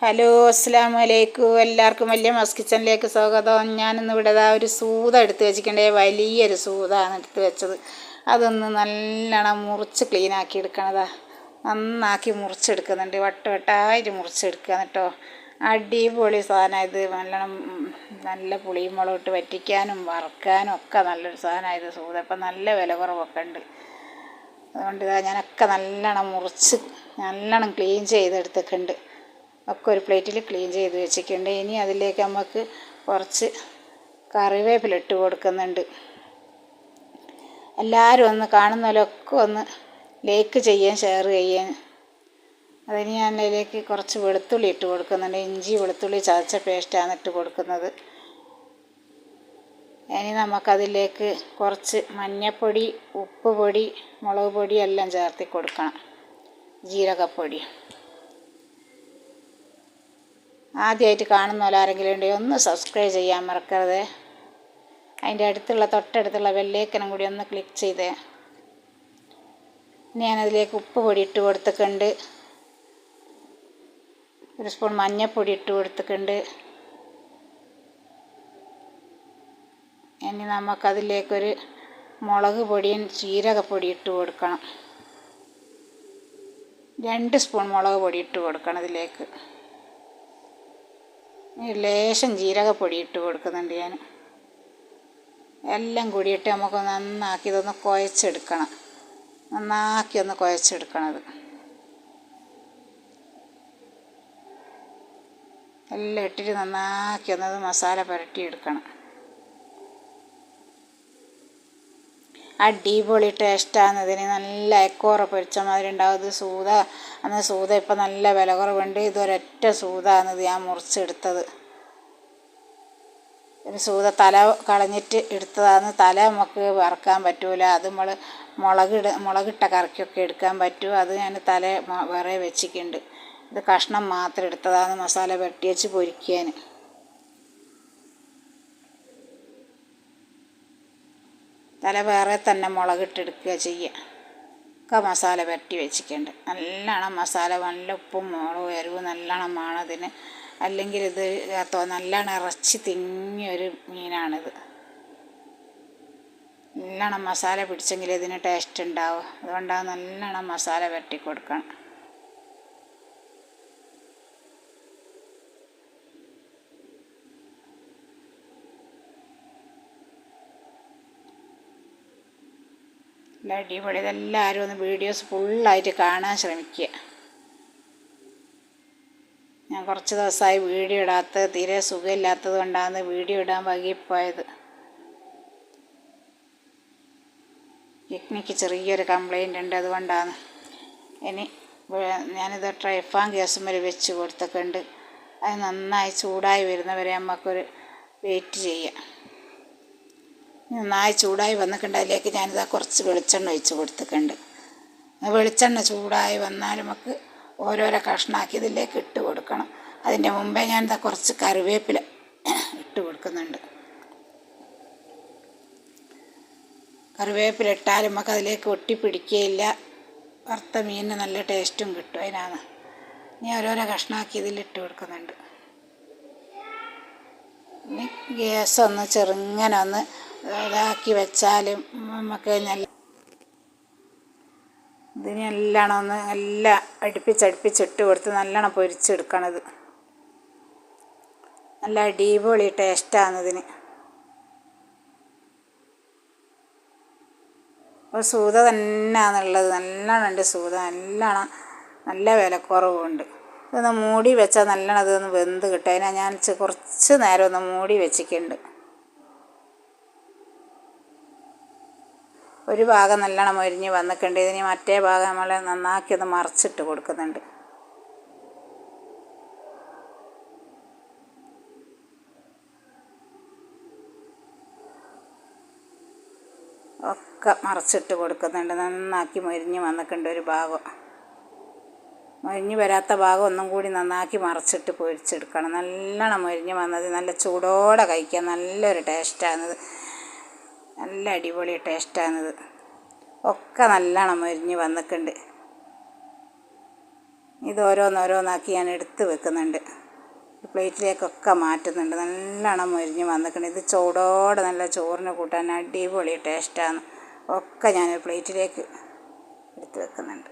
Hello അസ്സാം വലൈക്കും എല്ലാവർക്കും വലിയ മസ് കിച്ചണിലേക്ക് സ്വാഗതം. ഞാനിന്ന് ഇവിടെ ഒരു സൂത എടുത്ത് വെച്ചിട്ടുണ്ടേ. വലിയൊരു സൂതാണ് എടുത്ത് വെച്ചത്. അതൊന്ന് നല്ലോണം മുറിച്ച് ക്ലീനാക്കി എടുക്കണതാ നന്നാക്കി മുറിച്ചെടുക്കുന്നുണ്ട്. വട്ട വട്ടായിട്ട് മുറിച്ചെടുക്കുക കേട്ടോ അടിപൊളി സാധനം ഇത്. നല്ലോണം നല്ല പുളിയും മുളകും ഇട്ട് വറ്റിക്കാനും വറുക്കാനും ഒക്കെ നല്ലൊരു സാധനമായത് സൂത. ഇപ്പം നല്ല വില കുറവൊക്കെ ഉണ്ട്. അതുകൊണ്ട് ഇതാ ഞാനൊക്കെ നല്ലോണം മുറിച്ച് നല്ലോണം ക്ലീൻ ചെയ്തെടുത്തിട്ടുണ്ട്. ഒക്കെ ഒരു പ്ലേറ്റിൽ ക്ലീൻ ചെയ്ത് വെച്ചിട്ടുണ്ട്. ഇനി അതിലേക്ക് നമുക്ക് കുറച്ച് കറിവേപ്പില ഇട്ട് കൊടുക്കുന്നുണ്ട്. എല്ലാവരും ഒന്ന് കാണുന്നവരൊക്കെ ഒന്ന് ലൈക്ക് ചെയ്യാൻ ഷെയർ ചെയ്യാൻ. അതിന് ഞാൻ അതിലേക്ക് കുറച്ച് വെളുത്തുള്ളി ഇട്ട് കൊടുക്കുന്നുണ്ട്. ഇഞ്ചി വെളുത്തുള്ളി ചതച്ച പേസ്റ്റാണ് ഇട്ട് കൊടുക്കുന്നത്. ഇനി നമുക്കതിലേക്ക് കുറച്ച് മഞ്ഞൾപ്പൊടി ഉപ്പ് പൊടി മുളക് പൊടി എല്ലാം ചേർത്തി കൊടുക്കണം. ജീരകപ്പൊടി. ആദ്യമായിട്ട് കാണുന്ന പോലെ ആരെങ്കിലും ഉണ്ടെങ്കിൽ ഒന്ന് സബ്സ്ക്രൈബ് ചെയ്യാൻ മറക്കരുത്. അതിന്റെ അടുത്തുള്ള തൊട്ടടുത്തുള്ള വെള്ളേക്കനം കൂടി ഒന്ന് ക്ലിക്ക് ചെയ്ത്. ഞാനതിലേക്ക് ഉപ്പ് പൊടി ഇട്ട് കൊടുത്തിട്ടുണ്ട്. ഒരു സ്പൂൺ മഞ്ഞൾപ്പൊടി ഇട്ട് കൊടുത്തിട്ടുണ്ട്. ഇനി നമുക്കതിലേക്കൊരു മുളക് പൊടിയും ജീരകപ്പൊടി ഇട്ട് കൊടുക്കണം. രണ്ട് സ്പൂൺ മുളക് പൊടി ഇട്ട് കൊടുക്കണം ഇതിലേക്ക്. ലേശം ജീരകപ്പൊടി ഇട്ട് കൊടുക്കുന്നുണ്ട് ഞാൻ. എല്ലാം കൂടിയിട്ട് നമുക്ക് നന്നാക്കി ഇതൊന്ന് കുഴച്ചെടുക്കണം. നന്നാക്കി ഒന്ന് കുഴച്ചെടുക്കണത്. എല്ലാം ഇട്ടിട്ട് നന്നാക്കി ഒന്നത് മസാല പുരട്ടിയെടുക്കണം. അടിപൊളി ടേസ്റ്റാണ്. ഇതിന് നല്ല എക്കോറ പൊരിച്ച മാതിരി ഉണ്ടാവും. ഇത് സൂത അന്ന് സൂത ഇപ്പം നല്ല വില കുറവുണ്ട്. ഇതൊരൊറ്റ സൂതാണ് ഇത് ഞാൻ മുറിച്ചെടുത്തത്. ഒരു സൂത തല കളഞ്ഞിട്ട് എടുത്തതാണ്. തല നമുക്ക് വറക്കാൻ പറ്റൂല. അത് നമ്മൾ മുളകിട മുളകിട്ട കറിക്കൊക്കെ എടുക്കാൻ പറ്റും. അത് ഞാൻ തല വേറെ വെച്ചിട്ടുണ്ട്. ഇത് കഷ്ണം മാത്രം എടുത്തതാണ്. മസാല പുരട്ടി വെച്ച് പൊരിക്കാൻ തല വേറെ തന്നെ മുളകിട്ടെടുക്കുക ചെയ്യുക. ഒക്കെ മസാല പരട്ടി വെച്ചിട്ടുണ്ട്. നല്ലോണം മസാല നല്ല ഉപ്പും മുളകും എരിവും നല്ലോണം വേണം അല്ലെങ്കിൽ ഇത് നല്ലോണം ഇറച്ചി തിങ്ങിയൊരു മീനാണിത്. നല്ലോണം മസാല പിടിച്ചെങ്കിൽ ഇതിന് ടേസ്റ്റ് ഉണ്ടാവും. അതുകൊണ്ടാണ് നല്ലോണം മസാല വരട്ടി കൊടുക്കണം. നല്ല അടിപൊളി. ഇതെല്ലാവരും ഒന്ന് വീഡിയോസ് ഫുള്ളായിട്ട് കാണാൻ ശ്രമിക്കുക. ഞാൻ കുറച്ച് ദിവസമായി വീഡിയോ ഇടാത്തത് തീരെ സുഖമില്ലാത്തത് കൊണ്ടാണ് വീഡിയോ ഇടാൻ വൈകിപ്പോയത്. കിഡ്നിക്ക് ചെറിയൊരു കംപ്ലൈന്റ് ഉണ്ട് അതുകൊണ്ടാണ്. ഇനി ഞാനിത് ട്രൈഫാൻ വരെ വെച്ച് കൊടുത്തൊക്കെയുണ്ട് അത് നന്നായി ചൂടായി വരുന്നവരെ നമുക്കൊരു വെയിറ്റ് ചെയ്യാം. നന്നായി ചൂടായി വന്നിട്ടുണ്ട് അതിലേക്ക് ഞാനിതാ കുറച്ച് വെളിച്ചെണ്ണ ഒഴിച്ച് കൊടുത്തിട്ടുണ്ട്. വെളിച്ചെണ്ണ ചൂടായി വന്നാലും നമുക്ക് ഓരോരോ കഷ്ണാക്കി ഇതിലേക്ക് ഇട്ട് കൊടുക്കണം. അതിന്റെ മുമ്പേ ഞാനിതാ കുറച്ച് കറിവേപ്പില ഇട്ട് കൊടുക്കുന്നുണ്ട്. കറിവേപ്പില ഇട്ടാലും നമുക്ക് അതിലേക്ക് ഒട്ടി പിടിക്കുകയില്ല വറുത്ത മീനിന് നല്ല ടേസ്റ്റും കിട്ടും അതിനാണ്. ഇനി ഓരോരോ കഷ്ണമാക്കി ഇതിലിട്ട് കൊടുക്കുന്നുണ്ട്. ഗ്യാസ് ഒന്ന് ചെറുങ്ങനെ ഒന്ന് ഇതാക്കി വെച്ചാലും നമുക്ക് നല്ല ഇതിന് നല്ലോണം ഒന്ന് നല്ല അടുപ്പിച്ചടുപ്പിച്ചിട്ട് കൊടുത്ത് നല്ലോണം പൊരിച്ചെടുക്കണത്. നല്ല അടിപൊളി ടേസ്റ്റാണ് ഇതിന്. അപ്പോൾ സൂത തന്നെയാണുള്ളത് നല്ലോണം ഉണ്ട് സൂത. നല്ലോണം നല്ല വിലക്കുറവുണ്ട്. ഇതൊന്ന് മൂടി വെച്ചാൽ നല്ലോണം ഇതൊന്ന് വെന്ത് കിട്ടും. അതിനാ ഞാൻ കുറച്ച് നേരം ഒന്ന് മൂടി വെച്ചിട്ടുണ്ട്. ഒരു ഭാഗം നല്ലോണം മൊരിഞ്ഞ് വന്നിട്ടുണ്ട്. ഇതിന് മറ്റേ ഭാഗം നമ്മൾ നന്നാക്കി ഒന്ന് മറിച്ചിട്ട് കൊടുക്കുന്നുണ്ട്. ഒക്കെ മറിച്ചിട്ട് കൊടുക്കുന്നുണ്ട്. നന്നാക്കി മൊരിഞ്ഞ് വന്നിട്ടുണ്ട് ഒരു ഭാഗം. മൊരിഞ്ഞ് വരാത്ത ഭാഗം ഒന്നും കൂടി നന്നാക്കി മറിച്ചിട്ട് പൊരിച്ചെടുക്കണം. നല്ലോണം മൊരിഞ്ഞ് വന്നത് നല്ല ചൂടോടെ കഴിക്കാൻ നല്ലൊരു ടേസ്റ്റാണിത് നല്ല അടിപൊളി ടേസ്റ്റാണിത്. ഒക്കെ നല്ലോണം മൊരിഞ്ഞ് വന്നിട്ടുണ്ട് ഇത് ഓരോന്നോരോന്നാക്കി ഞാൻ എടുത്ത് വെക്കുന്നുണ്ട്. പ്ലേറ്റിലേക്കൊക്കെ മാറ്റുന്നുണ്ട്. നല്ലോണം മൊരിഞ്ഞ് വന്നിട്ടുണ്ട് ഇത് ചൂടോടെ നല്ല ചോറിന് കൂട്ടാൻ അടിപൊളി ടേസ്റ്റാണ്. ഒക്കെ ഞാൻ പ്ലേറ്റിലേക്ക് എടുത്ത് വെക്കുന്നുണ്ട്.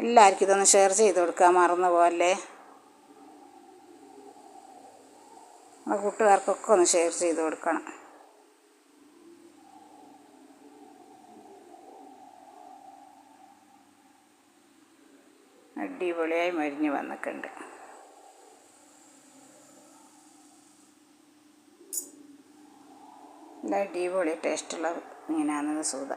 എല്ലാവർക്കും ഇതൊന്ന് ഷെയർ ചെയ്ത് കൊടുക്കുക മറന്നു പോകല്ലേ നമ്മുടെ കൂട്ടുകാർക്കൊക്കെ ഒന്ന് ഷെയർ ചെയ്ത് കൊടുക്കണം. അടിപൊളിയായി മരിഞ്ഞ് വന്നിട്ടുണ്ട്. നല്ല അടിപൊളി ടേസ്റ്റുള്ള മീനാണെന്ന് സൂത